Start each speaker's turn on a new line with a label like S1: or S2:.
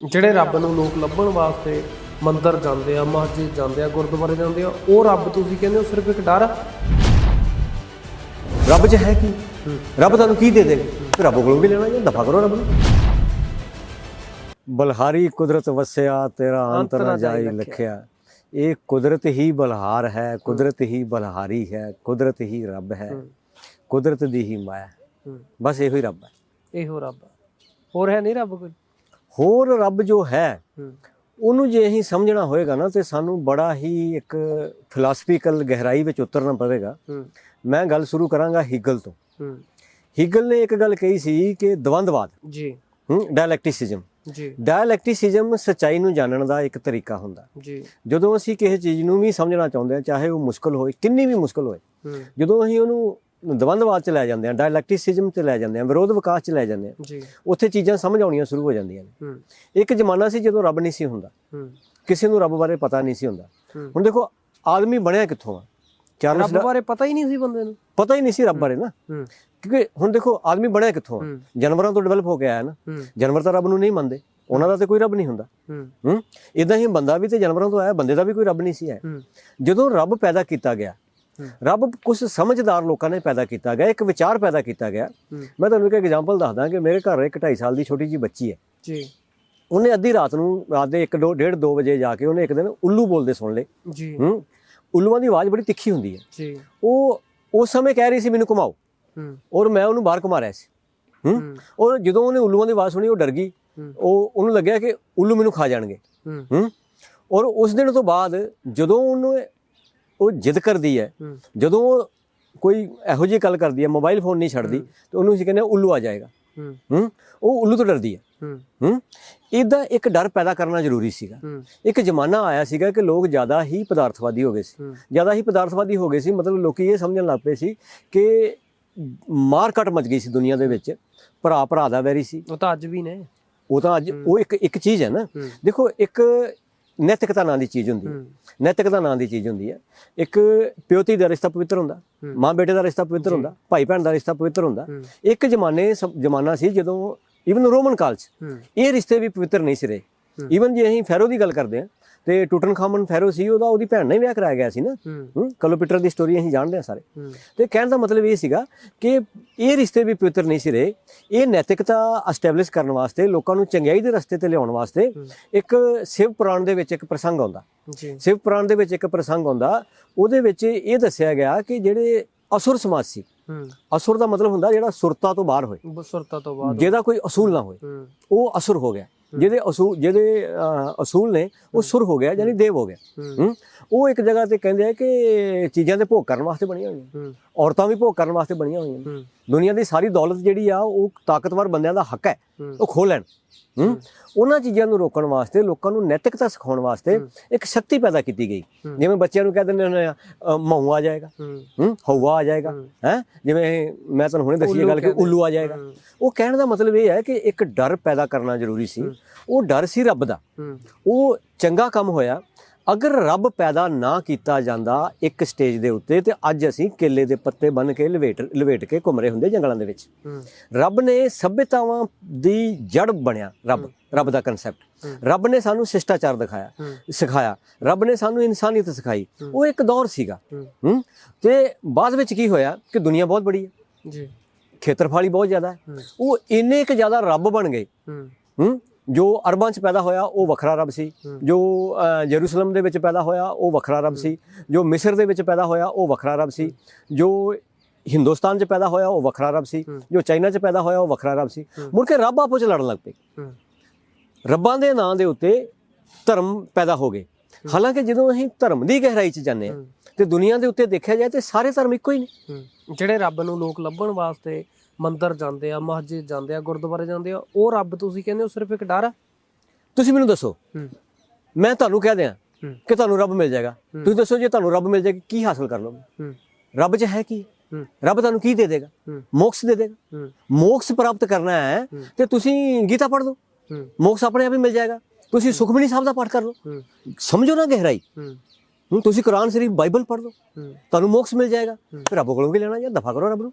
S1: ਜਿਹੜੇ ਰੱਬ ਨੂੰ ਲੋਕ ਲੱਭਣ ਵਾਸਤੇ ਮੰਦਰ ਜਾਂਦੇ ਆ ਮਸਜਿਦ ਜਾਂਦੇ ਆ ਗੁਰਦੁਆਰੇ ਜਾਂਦੇ ਆ ਉਹ ਰੱਬ ਤੁਸੀਂ ਕਹਿੰਦੇ ਹੋ ਸਿਰਫ ਇੱਕ ਡਰ ਆ?
S2: ਰੱਬ 'ਚ ਹੈ ਕੀ? ਰੱਬ ਤੁਹਾਨੂੰ ਕੀ ਦੇ ਦੇਗਾ ਰੱਬ ਕੋਲੋਂ ਵੀ ਲੈਣਾ ਜਾਂ ਦਫਾ ਕਰੋ ਰੱਬ ਨੂੰ? ਬਲਹਾਰੀ ਕੁਦਰਤ ਵਸਿਆ ਤੇਰਾ ਅੰਤ ਨਾ ਜਾਈ ਲਖਿਆ ਇਹ ਕੁਦਰਤ ਹੀ ਬਲਹਾਰ ਹੈ ਕੁਦਰਤ ਹੀ ਬਲਹਾਰੀ ਹੈ ਕੁਦਰਤ ਹੀ ਰੱਬ ਹੈ ਕੁਦਰਤ ਦੀ ਹੀ ਮਾਇਆ। ਬਸ ਇਹੋ ਹੀ ਰੱਬ ਹੈ।
S1: ਇਹੋ ਰੱਬ। ਹੋਰ ਹੈ ਨਹੀਂ ਰੱਬ ਕੋਈ?
S2: ਹੋਰ ਰੱਬ ਜੋ ਹੈ ਉਹਨੂੰ ਜੇ ਅਸੀਂ ਸਮਝਣਾ ਹੋਏਗਾ ਨਾ ਤੇ ਸਾਨੂੰ ਬੜਾ ਹੀ ਇੱਕ ਫਿਲਾਸਫੀਕਲ ਗਹਿਰਾਈ ਵਿੱਚ ਉਤਰਨਾ ਪਵੇਗਾ। ਮੈਂ ਗੱਲ ਸ਼ੁਰੂ ਕਰਾਂਗਾ ਹੀਗਲ ਤੋਂ। ਹੀਗਲ ਨੇ ਇੱਕ ਗੱਲ ਕਹੀ ਸੀ ਕਿ ਦਵੰਦਵਾਦ
S1: ਜੀ।
S2: ਹੂੰ ਡਾਇਲੈਕਟਿਸਿਜ਼ਮ
S1: ਜੀ।
S2: ਡਾਇਲੈਕਟਿਸਿਜ਼ਮ ਸਚਾਈ ਨੂੰ ਜਾਣਨ ਦਾ ਇੱਕ ਤਰੀਕਾ ਹੁੰਦਾ।
S1: ਜੀ।
S2: ਜਦੋਂ ਅਸੀਂ ਕਿਸੇ ਚੀਜ਼ ਨੂੰ ਵੀ ਸਮਝਣਾ ਚਾਹੁੰਦੇ ਹਾਂ ਚਾਹੇ ਉਹ ਮੁਸ਼ਕਲ ਹੋਏ ਕਿੰਨੀ ਵੀ ਮੁਸ਼ਕਲ ਹੋਏ ਜਦੋਂ ਅਸੀਂ ਉਹਨੂੰ ਦਵੰਦਵਾਦ ਚ ਲੈ ਜਾਂਦੇ ਹਾਂ ਡਾਇਲੈਕਟਿਸਿਜ਼ਮ ਚ ਲੈ ਜਾਂਦੇ ਹਾਂ ਵਿਰੋਧ ਵਿਕਾਸ ਚ ਲੈ ਜਾਂਦੇ ਹਾਂ
S1: ਜੀ।
S2: ਉੱਥੇ ਚੀਜ਼ਾਂ ਸਮਝ ਆਉਣੀਆਂ ਸ਼ੁਰੂ ਹੋ ਜਾਂਦੀਆਂ ਨੇ। ਇੱਕ ਜ਼ਮਾਨਾ ਸੀ ਜਦੋਂ ਰੱਬ ਨਹੀਂ ਸੀ ਹੁੰਦਾ। ਕਿਸੇ ਨੂੰ ਰੱਬ ਬਾਰੇ ਪਤਾ ਨਹੀਂ ਸੀ ਹੁੰਦਾ। ਹੁਣ ਦੇਖੋ ਆਦਮੀ ਬਣਿਆ ਕਿੱਥੋਂ ਆ? ਚਾਰਲਸ
S1: ਰੱਬ ਬਾਰੇ ਪਤਾ ਹੀ ਨਹੀਂ ਸੀ ਬੰਦੇ ਨੂੰ।
S2: ਪਤਾ ਹੀ ਨਹੀਂ ਸੀ ਰੱਬ ਬਾਰੇ ਨਾ। ਕਿਉਂਕਿ ਹੁਣ ਦੇਖੋ ਆਦਮੀ ਬਣਿਆ ਕਿੱਥੋਂ ਆ? ਜਾਨਵਰਾਂ ਤੋਂ ਡਿਵੈਲਪ ਹੋ ਕੇ ਆਇਆ ਨਾ। ਜਾਨਵਰ ਤਾਂ ਰੱਬ ਨੂੰ ਨਹੀਂ ਮੰਨਦੇ। ਉਹਨਾਂ ਦਾ ਤੇ ਕੋਈ ਰੱਬ ਨਹੀਂ ਹੁੰਦਾ।
S1: ਹੂੰ।
S2: ਹੂੰ? ਇਦਾਂ ਹੀ ਬੰਦਾ ਵੀ ਤੇ ਜਾਨਵਰਾਂ ਤੋਂ ਆਇਆ ਬੰਦੇ ਦਾ ਵੀ ਕੋਈ ਰੱਬ ਨਹੀਂ ਸੀ ਹੈ। ਜਦੋਂ ਰੱਬ ਪੈਦਾ ਕੀਤਾ ਗਿਆ। ਰੱਬ ਕੁਝ ਸਮਝਦਾਰ ਲੋਕਾਂ ਨੇ ਪੈਦਾ ਕੀਤਾ ਗਿਆ ਇੱਕ ਵਿਚਾਰ ਪੈਦਾ ਕੀਤਾ ਗਿਆ। ਮੈਂ ਤੁਹਾਨੂੰ ਇੱਕ ਐਗਜ਼ਾਮਪਲ ਦੱਸਦਾ ਕਿ ਮੇਰੇ ਘਰ ਇੱਕ 2.5 ਸਾਲ ਦੀ ਛੋਟੀ ਜੀ ਬੱਚੀ ਹੈ।
S1: ਜੀ।
S2: ਉਹਨੇ ਅੱਧੀ ਰਾਤ ਨੂੰ ਰਾਤ ਦੇ 1 2 1.5 2 ਵਜੇ ਜਾ ਕੇ ਉਹਨੇ ਇੱਕ ਦਿਨ ਉੱਲੂ ਬੋਲਦੇ ਸੁਣ ਲਏ।
S1: ਜੀ।
S2: ਹੂੰ। ਉੱਲੂਆਂ ਦੀ ਆਵਾਜ਼ ਬੜੀ ਤਿੱਖੀ ਹੁੰਦੀ ਹੈ।
S1: ਜੀ।
S2: ਉਹ ਉਸ ਸਮੇਂ ਕਹਿ ਰਹੀ ਸੀ ਮੈਨੂੰ ਘੁਮਾਓ।
S1: ਹੂੰ।
S2: ਔਰ ਮੈਂ ਉਹਨੂੰ ਬਾਹਰ ਘੁਮਾ ਰਿਹਾ ਸੀ। ਹੂੰ। ਔਰ ਜਦੋਂ ਉਹਨੇ ਉੱਲੂਆਂ ਦੀ ਆਵਾਜ਼ ਸੁਣੀ ਉਹ ਡਰ ਗਈ। ਉਹ ਉਹਨੂੰ ਲੱਗਿਆ ਕਿ ਉੱਲੂ ਮੈਨੂੰ ਖਾ ਜਾਣਗੇ।
S1: ਹੂੰ।
S2: ਔਰ ਉਸ ਦਿਨ ਤੋਂ ਬਾਅਦ ਜਦੋਂ ਉਹਨੂੰ ਉਹ ਜਿੱਦ ਕਰਦੀ ਹੈ। ਜਦੋਂ ਉਹ ਕੋਈ ਇਹੋ ਜਿਹੀ ਗੱਲ ਕਰਦੀ ਹੈ ਮੋਬਾਈਲ ਫੋਨ ਨਹੀਂ ਛੱਡਦੀ ਤੇ ਉਹਨੂੰ ਅਸੀਂ ਕਹਿੰਦੇ ਉੱਲੂ ਆ ਜਾਏਗਾ।
S1: ਹੂੰ।
S2: ਉਹ ਉੱਲੂ ਤੋਂ ਡਰਦੀ ਹੈ।
S1: ਹੂੰ।
S2: ਇਦਾਂ ਇੱਕ ਡਰ ਪੈਦਾ ਕਰਨਾ ਜ਼ਰੂਰੀ ਸੀਗਾ। ਇੱਕ ਜ਼ਮਾਨਾ ਆਇਆ ਸੀਗਾ ਕਿ ਲੋਕ ਜ਼ਿਆਦਾ ਹੀ ਪਦਾਰਥਵਾਦੀ ਹੋ ਗਏ ਸੀ। ਜ਼ਿਆਦਾ ਹੀ ਪਦਾਰਥਵਾਦੀ ਹੋ ਗਏ ਸੀ ਮਤਲਬ ਲੋਕੀ ਇਹ ਸਮਝਣ ਲੱਗ ਪਏ ਸੀ ਕਿ ਮਾਰਕਟ ਮਚ ਗਈ ਸੀ ਦੁਨੀਆ ਦੇ ਵਿੱਚ। ਭਰਾ ਭਰਾ ਦਾ ਵੈਰੀ ਸੀ।
S1: ਉਹ ਤਾਂ ਅੱਜ ਵੀ ਨੇ।
S2: ਉਹ ਤਾਂ ਅੱਜ ਉਹ ਇੱਕ ਇੱਕ ਚੀਜ਼ ਹੈ ਨਾ। ਦੇਖੋ ਇੱਕ ਨੈਤਿਕਤਾ ਨਾਂ ਦੀ ਚੀਜ਼ ਹੁੰਦੀ ਹੈ। ਨੈਤਿਕਤਾ ਨਾਂ ਦੀ ਚੀਜ਼ ਹੁੰਦੀ ਹੈ। ਇੱਕ ਪਿਓਤੀ ਦਾ ਰਿਸ਼ਤਾ ਪਵਿੱਤਰ ਹੁੰਦਾ। ਮਾਂ ਬੇਟੇ ਦਾ ਰਿਸ਼ਤਾ ਪਵਿੱਤਰ ਹੁੰਦਾ ਭਾਈ ਭੈਣ ਦਾ ਰਿਸ਼ਤਾ ਪਵਿੱਤਰ ਹੁੰਦਾ। ਇੱਕ ਜ਼ਮਾਨੇ ਜ਼ਮਾਨਾ ਸੀ ਜਦੋਂ ਇਵਨ ਰੋਮਨ ਕਾਲ 'ਚ ਇਹ ਰਿਸ਼ਤੇ ਵੀ ਪਵਿੱਤਰ ਨਹੀਂ ਸੀ ਰਹੇ।
S1: ਹੂੰ।
S2: ਇਵਨ ਜੇ ਅਸੀਂ ਫੈਰੋ ਦੀ ਗੱਲ ਕਰਦੇ ਹਾਂ ਤੇ ਟੂਟਨਖਾਮਨ ਫੈਰੋ ਸੀ ਉਹਦਾ ਉਹਦੀ ਭੈਣ ਹੀ ਵਿਆਹ ਕਰਾਇਆ ਗਿਆ ਸੀ ਨਾ। ਕਲੋਪੀਟਰ ਦੀ ਸਟੋਰੀ ਅਸੀਂ ਜਾਣਦੇ ਹਾਂ ਸਾਰੇ। ਤੇ ਕਹਿਣ ਦਾ ਮਤਲਬ ਇਹ ਸੀਗਾ ਕਿ ਇਹ ਰਿਸ਼ਤੇ ਵੀ ਪਵਿੱਤਰ ਨਹੀਂ ਸੀ ਰਹੇ। ਇਹ ਨੈਤਿਕਤਾ ਐਸਟੈਬਲਿਸ਼ ਕਰਨ ਵਾਸਤੇ ਲੋਕਾਂ ਨੂੰ ਚੰਗਿਆਈ ਦੇ ਰਸਤੇ ਤੇ ਲਿਆਉਣ ਵਾਸਤੇ ਇੱਕ ਸ਼ਿਵ ਪੁਰਾਣ ਦੇ ਵਿੱਚ ਇੱਕ ਪ੍ਰਸੰਗ ਆਉਂਦਾ।
S1: ਜੀ।
S2: ਸ਼ਿਵ ਪੁਰਾਣ ਦੇ ਵਿੱਚ ਇੱਕ ਪ੍ਰਸੰਗ ਆਉਂਦਾ। ਉਹਦੇ ਵਿੱਚ ਇਹ ਦੱਸਿਆ ਗਿਆ ਕਿ ਜਿਹੜੇ ਅਸੁਰ ਸਮਾਜ ਸੀ ਅਸੁਰ ਦਾ ਮਤਲਬ ਹੁੰਦਾ ਜਿਹੜਾ ਸੁਰਤਾ ਤੋਂ ਬਾਹਰ ਹੋਏ।
S1: ਬਸੁਰਤਾ ਤੋਂ ਬਾਅਦ
S2: ਜਿਹਦਾ ਕੋਈ ਅਸੂਲ ਨਾ ਹੋਏ। ਉਹ ਅਸੁਰ ਹੋ ਗਿਆ। ਜਿਹਦੇ ਅਸੂਲ ਜਿਹਦੇ ਅਸੂਲ ਨੇ ਉਹ ਸੁਰ ਹੋ ਗਿਆ ਯਾਨੀ ਦੇਵ ਹੋ ਗਿਆ। ਉਹ ਇੱਕ ਜਗ੍ਹਾ ਤੇ ਕਹਿੰਦੇ ਆ ਕਿ ਚੀਜ਼ਾਂ ਦੇ ਭੋਗ ਕਰਨ ਵਾਸਤੇ ਬਣੀਆਂ ਹੋਈਆਂ। ਔਰਤਾਂ ਵੀ ਭੋਗ ਕਰਨ ਵਾਸਤੇ ਬਣੀਆਂ ਹੋਈਆਂ ਦੁਨੀਆ ਦੀ ਸਾਰੀ ਦੌਲਤ ਜਿਹੜੀ ਆ ਉਹ ਤਾਕਤਵਰ ਬੰਦਿਆਂ ਦਾ ਹੱਕ ਹੈ। ਉਹ ਖੋਹ ਲੈਣ। ਉਹਨਾਂ ਚੀਜ਼ਾਂ ਨੂੰ ਰੋਕਣ ਵਾਸਤੇ ਲੋਕਾਂ ਨੂੰ ਨੈਤਿਕਤਾ ਸਿਖਾਉਣ ਵਾਸਤੇ ਇੱਕ ਸ਼ਕਤੀ ਪੈਦਾ ਕੀਤੀ ਗਈ। ਜਿਵੇਂ ਬੱਚਿਆਂ ਨੂੰ ਕਹਿ ਦਿੰਦੇ ਹੁੰਦੇ ਆ ਮਹੂ ਆ ਜਾਏਗਾ।
S1: ਹੂੰ।
S2: ਹੂੰ। ਹਊਆ ਆ ਜਾਏਗਾ।
S1: ਹੈ?
S2: ਜਿਵੇਂ ਮੈਂ ਤੁਹਾਨੂੰ ਹੁਣੇ ਦੱਸੀ ਇਹ ਗੱਲ ਕਿ। ਉੱਲੂ ਆ ਜਾਏਗਾ। ਉਹ ਕਹਿਣ ਦਾ ਮਤਲਬ ਇਹ ਹੈ ਕਿ ਇੱਕ ਡਰ ਪੈਦਾ ਕਰਨਾ ਜ਼ਰੂਰੀ ਸੀ। ਉਹ ਡਰ ਸੀ ਰੱਬ ਦਾ। ਉਹ ਚੰਗਾ ਕੰਮ ਹੋਇਆ। ਅਗਰ ਰੱਬ ਪੈਦਾ ਨਾ ਕੀਤਾ ਜਾਂਦਾ ਇੱਕ ਸਟੇਜ ਦੇ ਉੱਤੇ ਤੇ ਅੱਜ ਅਸੀਂ ਕੇਲੇ ਦੇ ਪੱਤੇ ਬੰਨ ਕੇ ਲਵੇਟ ਲਵੇਟ ਕੇ ਘੁੰਮ ਰਹੇ ਹੁੰਦੇ ਜੰਗਲਾਂ ਦੇ ਵਿੱਚ। ਰੱਬ ਨੇ ਸਭਿਅਤਾਵਾਂ ਦੀ ਜੜ ਬਣਿਆ ਰੱਬ ਰੱਬ ਦਾ ਕਨਸੈਪਟ ਰੱਬ ਨੇ ਸਾਨੂੰ ਸ਼ਿਸ਼ਟਾਚਾਰ ਦਿਖਾਇਆ ਸਿਖਾਇਆ। ਰੱਬ ਨੇ ਸਾਨੂੰ ਇਨਸਾਨੀਅਤ ਸਿਖਾਈ। ਉਹ ਇੱਕ ਦੌਰ ਸੀਗਾ।
S1: ਹੂੰ।
S2: ਤੇ ਬਾਅਦ ਵਿੱਚ ਕੀ ਹੋਇਆ ਕਿ ਦੁਨੀਆ ਬਹੁਤ ਬੜੀ ਹੈ।
S1: ਜੀ।
S2: ਖੇਤਰਫਲ ਬਹੁਤ ਜ਼ਿਆਦਾ ਹੈ। ਉਹ ਇੰਨੇ ਕੁ ਜ਼ਿਆਦਾ ਰੱਬ ਬਣ ਗਏ।
S1: ਹੂੰ।
S2: ਹੂੰ। ਜੋ ਅਰਬਾਂ 'ਚ ਪੈਦਾ ਹੋਇਆ ਉਹ ਵੱਖਰਾ ਰੱਬ ਸੀ। ਜੋ ਜੈਰੂਸਲਮ ਦੇ ਵਿੱਚ ਪੈਦਾ ਹੋਇਆ ਉਹ ਵੱਖਰਾ ਰੱਬ ਸੀ। ਜੋ ਮਿਸਰ ਦੇ ਵਿੱਚ ਪੈਦਾ ਹੋਇਆ ਉਹ ਵੱਖਰਾ ਰੱਬ ਸੀ। ਜੋ ਹਿੰਦੁਸਤਾਨ 'ਚ ਪੈਦਾ ਹੋਇਆ ਉਹ ਵੱਖਰਾ ਰੱਬ ਸੀ। ਜੋ ਚਾਈਨਾ 'ਚ ਪੈਦਾ ਹੋਇਆ ਉਹ ਵੱਖਰਾ ਰੱਬ ਸੀ। ਮੁੜ ਕੇ ਰੱਬ ਆਪੋ 'ਚ ਲੜਨ ਲੱਗ ਪਏ। ਰੱਬਾਂ ਦੇ ਨਾਂ ਦੇ ਉੱਤੇ ਧਰਮ ਪੈਦਾ ਹੋ ਗਏ। ਹਾਲਾਂਕਿ ਜਦੋਂ ਅਸੀਂ ਧਰਮ ਦੀ ਗਹਿਰਾਈ 'ਚ ਜਾਂਦੇ ਹਾਂ ਤੇ ਦੁਨੀਆ ਦੇ ਉੱਤੇ ਦੇਖਿਆ ਜਾਏ ਤੇ ਸਾਰੇ ਧਰਮ ਇੱਕੋ ਹੀ ਨੇ।
S1: ਜਿਹੜੇ ਰੱਬ ਨੂੰ ਲੋਕ ਲੱਭਣ ਵਾਸਤੇ ਮੰਦਰ ਜਾਂਦੇ ਆ ਮਸਜਿਦ ਜਾਂਦੇ ਆ ਗੁਰਦੁਆਰੇ ਜਾਂਦੇ ਆ ਉਹ ਰੱਬ ਤੁਸੀਂ ਕਹਿੰਦੇ ਹੋ ਸਿਰਫ ਇੱਕ ਡਰ ਆ
S2: ਤੁਸੀਂ ਮੈਨੂੰ ਦੱਸੋ।
S1: ਹੂੰ।
S2: ਮੈਂ ਤੁਹਾਨੂੰ ਕਹਿ ਦਿਆਂ ਕਿ ਤੁਹਾਨੂੰ ਰੱਬ ਮਿਲ ਜਾਏਗਾ। ਤੁਸੀਂ ਦੱਸੋ ਜੇ ਤੁਹਾਨੂੰ ਰੱਬ ਮਿਲ ਜਾਏਗਾ ਕੀ ਹਾਸਲ ਕਰ ਲਓਗੇ? ਰੱਬ 'ਚ ਹੈ ਕੀ? ਰੱਬ ਤੁਹਾਨੂੰ ਕੀ ਦੇ ਦੇਗਾ? ਮੋਕਸ ਦੇ ਦੇਗਾ? ਮੋਕਸ ਪ੍ਰਾਪਤ ਕਰਨਾ ਹੈ ਤੇ ਤੁਸੀਂ ਗੀਤਾ ਪੜ੍ਹ ਲਓ। ਮੋਕਸ ਆਪਣੇ ਆਪ ਹੀ ਮਿਲ ਜਾਏਗਾ। ਤੁਸੀਂ ਸੁਖਮਨੀ ਸਾਹਿਬ ਦਾ ਪਾਠ ਕਰ ਲਓ। ਸਮਝੋ ਨਾ ਗਹਿਰਾਈ। ਹੁਣ ਤੁਸੀਂ ਕੁਰਾਨ ਸ਼ਰੀਫ ਬਾਈਬਲ ਪੜ੍ਹ ਲਓ। ਤੁਹਾਨੂੰ ਮੋਕਸ ਮਿਲ ਜਾਏਗਾ। ਫਿਰ ਰੱਬ ਕੋਲੋਂ ਵੀ ਲੈਣਾ ਜਾਂ ਦਫਾ ਕਰੋ ਰੱਬ ਨੂੰ।